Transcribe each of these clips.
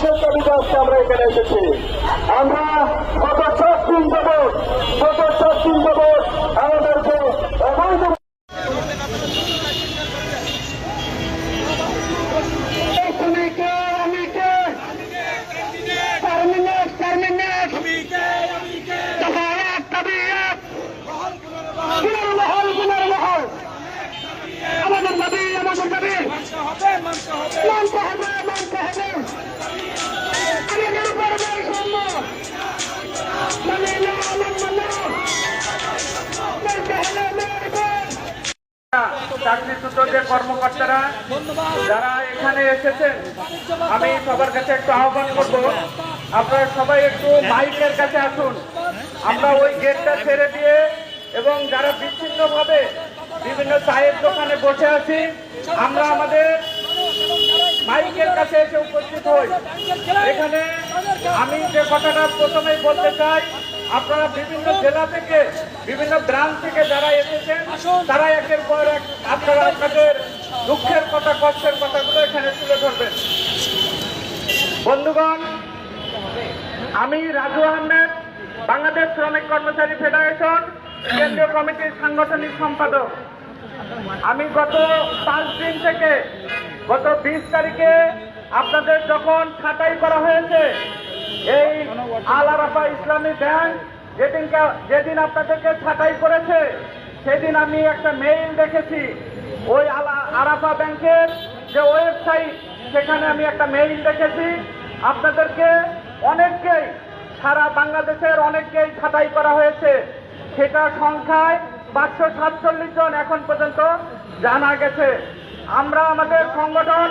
বিশেষ তালিকা আমরা এখানে এসেছি। আমরা গত চার দিন যাবৎ গত চার দিন যাবৎ চাকরিচ্যুত যে কর্মকর্তারা যারা এখানে এসেছেন, আমি সবার কাছে একটু আহ্বান করব। আপনারা সবাই একটু মাইকের কাছে আসুন। আমরা ওই গেটটা ছেড়ে দিয়ে এবং যারা বিচ্ছিন্নভাবে বিভিন্ন চায়ের দোকানে বসে আছি, আমরা আমাদের মাইকের কাছে এসে উপস্থিত হই। এখানে আমি যে কথাটা প্রথমেই বলতে চাই আপনারা বিভিন্ন জেলা থেকে বিভিন্ন গ্রাম থেকে যারা এসেছেন তারা একের পর এক আপনারা আপনাদের দুঃখের কথা কষ্টের কথাগুলো এখানে তুলে ধরবেন। বন্ধুগণ আমি রাজু আহমেদ বাংলাদেশ শ্রমিক কর্মচারী ফেডারেশন কেন্দ্রীয় কমিটির সাংগঠনিক সম্পাদক। আমি গত পাঁচ দিন থেকে গত বিশ তারিখে আপনাদের যখন ছাঁটাই করা হয়েছে আল আরাফা ইসলামী ব্যাংক যেদিনকে যেদিন আপনাদেরকে ছাঁটাই করেছে, সেদিন আমি একটা মেইল দেখেছি। ওই আলা আরাফা ব্যাংকের যে ওয়েবসাইট সেখানে আমি একটা মেইল দেখেছি। আপনাদেরকে অনেককেই, সারা বাংলাদেশের অনেককেই ছাঁটাই করা হয়েছে। সেটা সংখ্যায় পাঁচশো সাতচল্লিশ জন এখন পর্যন্ত জানা গেছে। আমরা আমাদের সংগঠন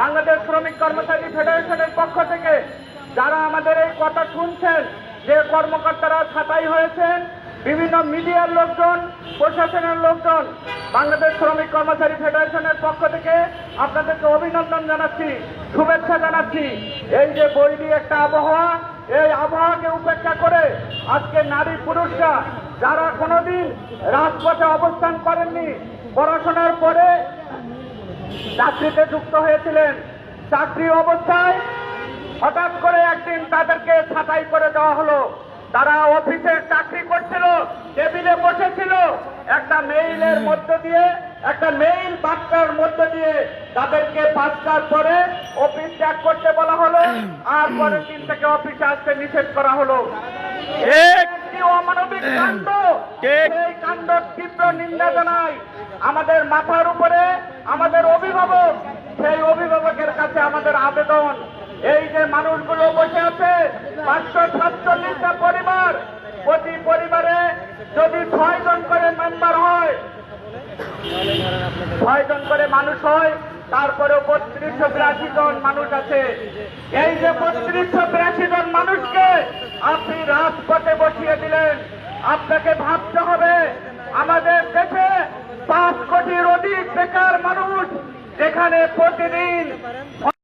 বাংলাদেশ শ্রমিক কর্মচারী ফেডারেশনের পক্ষ থেকে যারা আমাদের এই কথা শুনছেন, যে কর্মকর্তারা ছাঁটাই হয়েছেন, বিভিন্ন মিডিয়ার লোকজন, প্রশাসনের লোকজন, বাংলাদেশ শ্রমিক কর্মচারী ফেডারেশনের পক্ষ থেকে আপনাদেরকে অভিনন্দন জানাচ্ছি, শুভেচ্ছা জানাচ্ছি। এই যে বৈরী একটা আবহাওয়া, এই আবহাওয়াকে উপেক্ষা করে আজকে নারী পুরুষরা যারা কোনোদিন রাজপথে অবস্থান করেননি, পড়াশোনার পরে চাকরিতে যুক্ত হয়েছিলেন, চাকরি অবস্থায় হঠাৎ করে একদিন তাদেরকে ছাঁটাই করে দেওয়া হলো। তারা অফিসের চাকরি করছিল টেবিলে বসেছিল। একটা মেইলের মধ্য দিয়ে একটা মেইল বার্তার মধ্য দিয়ে তাদেরকে পাঁচটার পরে অফিস ত্যাগ করতে বলা হলো। আর পরের দিন থেকে অফিসে আসতে নিষেধ করা হলো। একটি অমানবিক কাণ্ড। সেই কাণ্ড তীব্র নিন্দা জানাই আমাদের মাথার উপরে আমাদের অভিভাবক। সেই অভিভাবকের কাছে আমাদের আবেদন। এই যে মানুষগুলো বসে আছে, পাঁচশো সাতচল্লিশটা পরিবার, প্রতি পরিবারে যদি ছয় জন করে মেম্বার হয় ছয় জন করে মানুষ হয় তারপরে বত্রিশশো বিরাশি জন মানুষ আছে। এই যে বত্রিশশো বিরাশি জন মানুষকে আপনি রাজপথে বসিয়ে দিলেন, আপনাকে ভাবতে হবে, আমাদের দেশে পাঁচ কোটির অধিক বেকার মানুষ যেখানে প্রতিদিন